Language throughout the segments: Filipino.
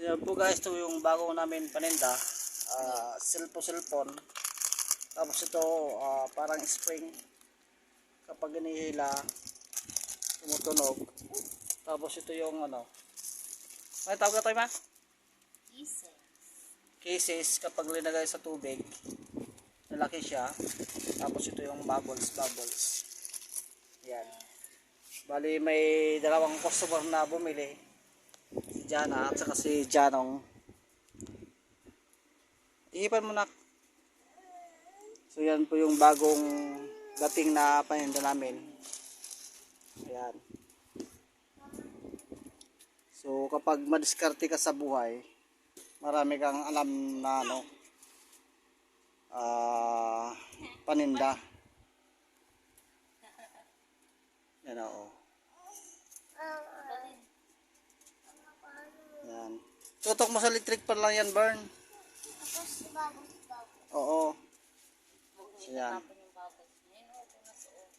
So yan po guys, ito yung bago namin paninda. Uh, cellphone cellphone. Tapos ito ah, parang spring. Kapag inihila, tumutunog. Tapos ito yung ano. May tawag ka tayo ma? Kisses. Cases kapag linagay sa tubig. Lalaki siya. Tapos ito yung bubbles, bubbles. Yan. Bali may dalawang customer na bumili. Si Jana at saka si Janong. Ihipan mo na. So yan po yung bagong dating na paninda namin. Ayan. So kapag madiskarte ka sa buhay, marami kang alam na ano, ah, paninda. Yan oo. Yan. Tutok mo sa electric pan lang yan, Bern. Oo. So, yan. Tapon yung bubbles niya. Yun, oh, nasuot.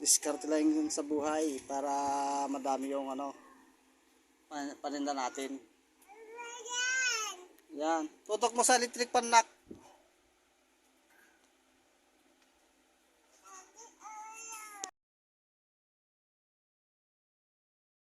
Diskarte lang yun sa buhay para madami yung ano, pan- paninda natin. Yan. Tutok mo sa electric pan, nak.